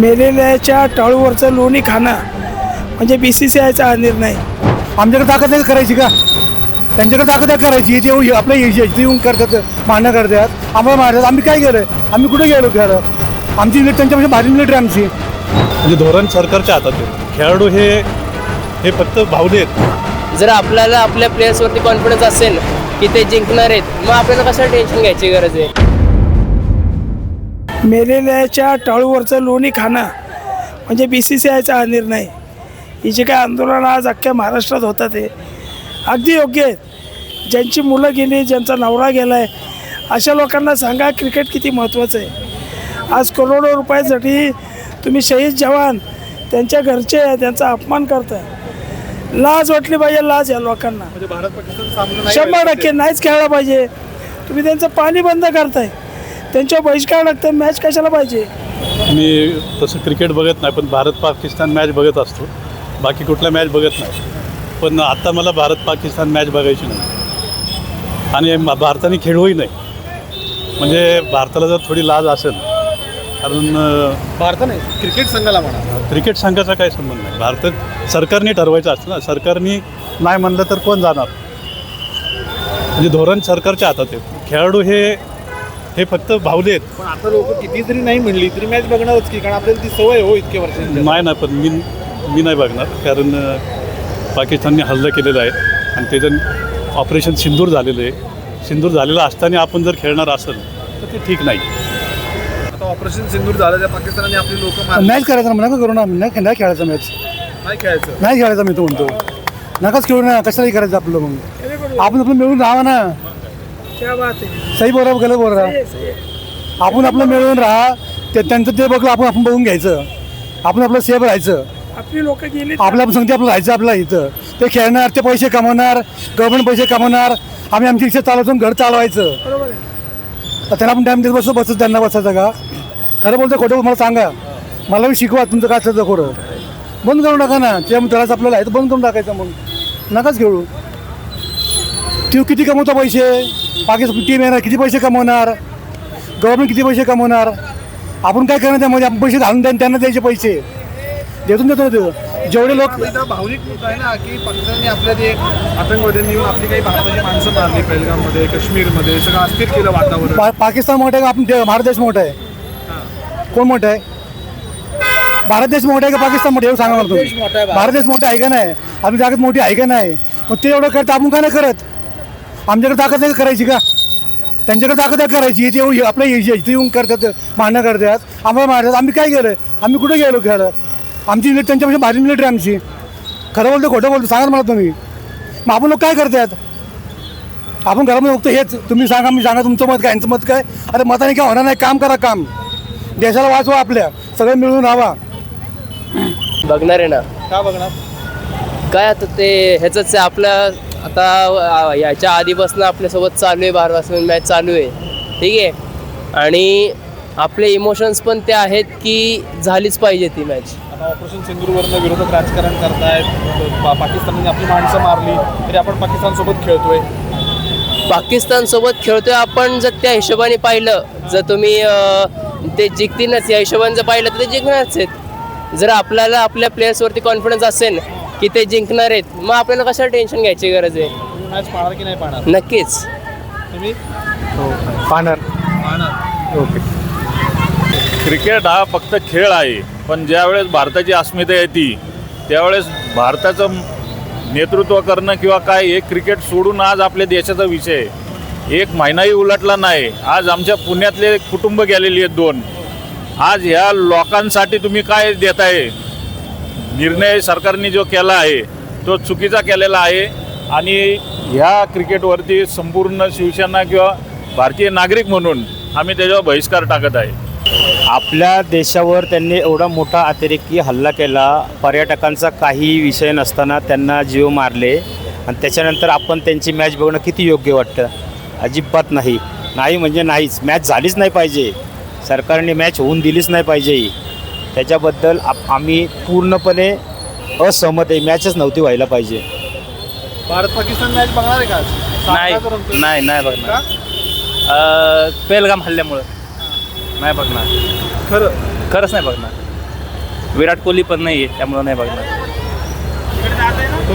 मेलेल्याच्या टाळूवरचं लोणी खाणं म्हणजे बी सी सी आयचा हा निर्णय. आमच्याकडे ताकद आहे करायची का? त्यांच्याकडे ताकद आहे करायची. येऊन आपल्या येऊन करतात मान्य करतात आम्हाला मारतात. आम्ही काय केलं? आम्ही कुठे गेलो खेळ आमची मिलिट त्यांच्यापेक्षा भारी मिलिटरी आमची. म्हणजे धोरण सरकारच्या हातात आहे. खेळाडू हे हे फक्त भावले आहेत. जर आपल्याला आपल्या प्लेयर्सवरती कॉन्फिडन्स असेल की ते जिंकणार आहेत मग आपल्याला कशाला टेन्शन घ्यायची गरज आहे? मेलेल्याच्या टाळूवरचं लोणी खाणं म्हणजे बी सी सी आयचा हा निर्णय. ही जे काय आंदोलन आज अख्ख्या महाराष्ट्रात होतात ते अगदी योग्य आहेत. ज्यांची मुलं गेली ज्यांचा नवरा गेला आहे अशा लोकांना सांगा क्रिकेट किती महत्त्वाचं आहे. आज करोडो रुपयासाठी तुम्ही शहीद जवान त्यांच्या घरचे त्यांचा अपमान करताय. लाज वाटली पाहिजे लाज या लोकांना. म्हणजे शंभर टक्के नाहीच खेळायला पाहिजे. तुम्ही त्यांचं पाणी बंद करताय. त्यांच्यावर बहिष्कार लागतं मॅच कशाला पाहिजे? मी तसं क्रिकेट बघत नाही पण भारत पाकिस्तान मॅच बघत असतो. बाकी कुठल्या मॅच बघत नाही. पण आता मला भारत पाकिस्तान मॅच बघायची नाही. आणि भारताने खेळूही नाही. म्हणजे भारताला जर थोडी लाज असेल कारण अं, भारत नाही क्रिकेट संघाला म्हणा. क्रिकेट संघाचा काही संबंध नाही. भारतात सरकारने ठरवायचं असतं ना. सरकारने नाही म्हणलं तर कोण जाणार? म्हणजे धोरण सरकारच्या हातात आहे. खेळाडू हे हे फक्त भावले आहेत. पण आता लोक किती जरी नाही म्हणली तरी मॅच बघणारच की कारण आपल्याला ती सवय हो इतक्या वर्षांची. नाही ना पण मी मी नाही बघणार कारण अ, पाकिस्तानने हल्ला केलेला आहे आणि त्याच्यात ऑपरेशन सिंदूर झालेलं आहे. सिंदूर झालेलं असताना आपण जर खेळणार असेल तर ते ठीक नाही. आता ऑपरेशन सिंदूर झालं त्या पाकिस्तानाने आपली लोक मॅच करायचा नका करू ना नाही नाही खेळायचा मॅच. नाही खेळायचं. नाही खेळायचा मी तो म्हणतो. नकाच खेळू ना कशालाही करायचं आपलं मग? आपण आपलं मिळून राहा ना. क्या बात आहे सही बरोबर गेलं बरोबर आपण आपलं मिळून राहा ते त्यांचं ते बघलं आपण आपण बघून घ्यायचं. आपण आपलं सेफ राहायचं. आपली लोक गेली आपल्या आपण सांगते आपलं राहायचं आपलं इथं. ते खेळणार ते पैसे कमवणार गव्हर्नमेंट पैसे कमवणार. आम्ही आमची रिक्षा चालवतो घर चालवायचं. बरोबर आहे. तर त्यांना आपण टाईम देत बसतो बसतो त्यांना बसायचं का? खरं बोलतो खोटं मला सांगा. मला बी शिकवा तुमचं काय असेल तर खोटं. बंद करून टाका ना. त्या त्रास आपल्याला आहे तर बंद करून टाकायचं मग. नकाच खेळू. ती किती कमवतो पैसे? पाकिस्तान टीम येणार किती पैसे कमवणार? गव्हर्नमेंट किती पैसे कमवणार? आपण काय करणार त्यामध्ये? आपण पैसे घालून द्या त्यांना द्यायचे पैसे. देतून देतो ना ते जेवढे लोक भावनिक मुद्दा आहे ना की पाकिस्तानने आपल्या ते आतंकवाद्यांनी येऊन आपली काही भारताची माणसं मारली पहलगाममध्ये काश्मीरमध्ये सगळं अस्थिर केलं वातावरण. पा पाकिस्तान मोठं आहे का? आपण भारत देश मोठा आहे. कोण मोठं आहे? भारत देश मोठा आहे का? पाकिस्तान मोठं आहे? एवढं सांगा मला तुम्ही. भारत देश मोठा आहे का नाही? आपली जागेत मोठी आहे का नाही? मग ते एवढं करतं आपण का नाही करत? आमच्याकडे ताकद आहे का करायची का? त्यांच्याकडे ताकद आहे करायची. इथे येऊन आपल्या इथे इथे येऊन करतात मान्य करतात आम्हाला मारतात. आम्ही काय केलं? आम्ही कुठे गेलो खेळ आमची मिलिट त्यांच्यापेक्षा भारी मिलिटरी आमची. खरं बोलतो खोटं बोलतो सांगा ना मला तुम्ही. मग आपण लोक काय करतात? आपण घरामध्ये बघतो हेच तुम्ही सांगा मी सांगा तुमचं मत काय यांचं मत काय? अरे मताने काय होणार नाही काम करा काम. देशाला वाचवा आपल्या. सगळे मिळून राहा बघणार आहे ना. का बघणार? काय आता ते ह्याचंच आहे आपलं आता आ, याच्या आधीपासून आपल्यासोबत चालू आहे भारतापासून मॅच चालू आहे. ठीक आहे? आणि आपले इमोशन्स पण ते आहेत की झालीच पाहिजे ती मॅच आता ऑपरेशन सिंदूरवरनं विरोधक राजकारण करतायत. पाकिस्तानने आपली माणसं मारली तरी आपण पाकिस्तानसोबत खेळतोय. पाकिस्तानसोबत खेळतोय आपण जर त्या हिशोबाने पाहिलं जर तुम्ही ते जिंकतीलच या हिशोबाने जर पाहिलं तर ते जिंकणारच आहेत. जर आपल्याला आपल्या प्लेयर्सवरती कॉन्फिडन्स असेल की ते जिंकणार आहेत. मग आपल्याला कशाला टेन्शन घ्यायची गरज आहे? तुम्ही मॅच पाहणार की नाही पाहणार? नक्कीच. तुम्ही? पाहणार. पाहणार. ओके. क्रिकेट हा फक्त खेळ आहे. पण ज्यावेळेस भारताची अस्मिता येते त्यावेळेस भारताचं नेतृत्व करणं किंवा काय हे क्रिकेट सोडून आज आपल्या देशाचा विषय आहे. एक महिनाही उलटला नाही. आज आमच्या पुण्यातले कुटुंब गेलेली आहेत दोन. आज ह्या लोकांसाठी तुम्ही काय देताय? निर्णय सरकारने जो केला आहे तो चुकीचा केलेला आहे. आणि ह्या क्रिकेटवरती संपूर्ण शिवसेना किंवा भारतीय नागरिक म्हणून आम्ही त्याच्यावर बहिष्कार टाकत आहे. आपल्या देशावर त्यांनी एवढा मोठा अतिरेकी हल्ला केला. पर्यटकांचा काही विषय नसताना त्यांना जीव मारले. आणि त्याच्यानंतर आपण त्यांची मॅच बघणं किती योग्य वाटतं? अजिबात नाही. नाही म्हणजे नाहीच. मॅच झालीच नाही पाहिजे. सरकारने मॅच होऊन दिलीच नाही पाहिजे. ही त्याच्याबद्दल आप आम्ही पूर्णपणे असहमत आहे. मॅचच नव्हती व्हायला पाहिजे. भारत पाकिस्तान मॅच बघणार आहे का? नाही? नाही नाही बघणार. का? अं, पेलगाम हल्ल्यामुळं. नाही बघणार. खरं? खरंच नाही बघणार. विराट कोहली पण नाही आहे त्यामुळं नाही बघणार.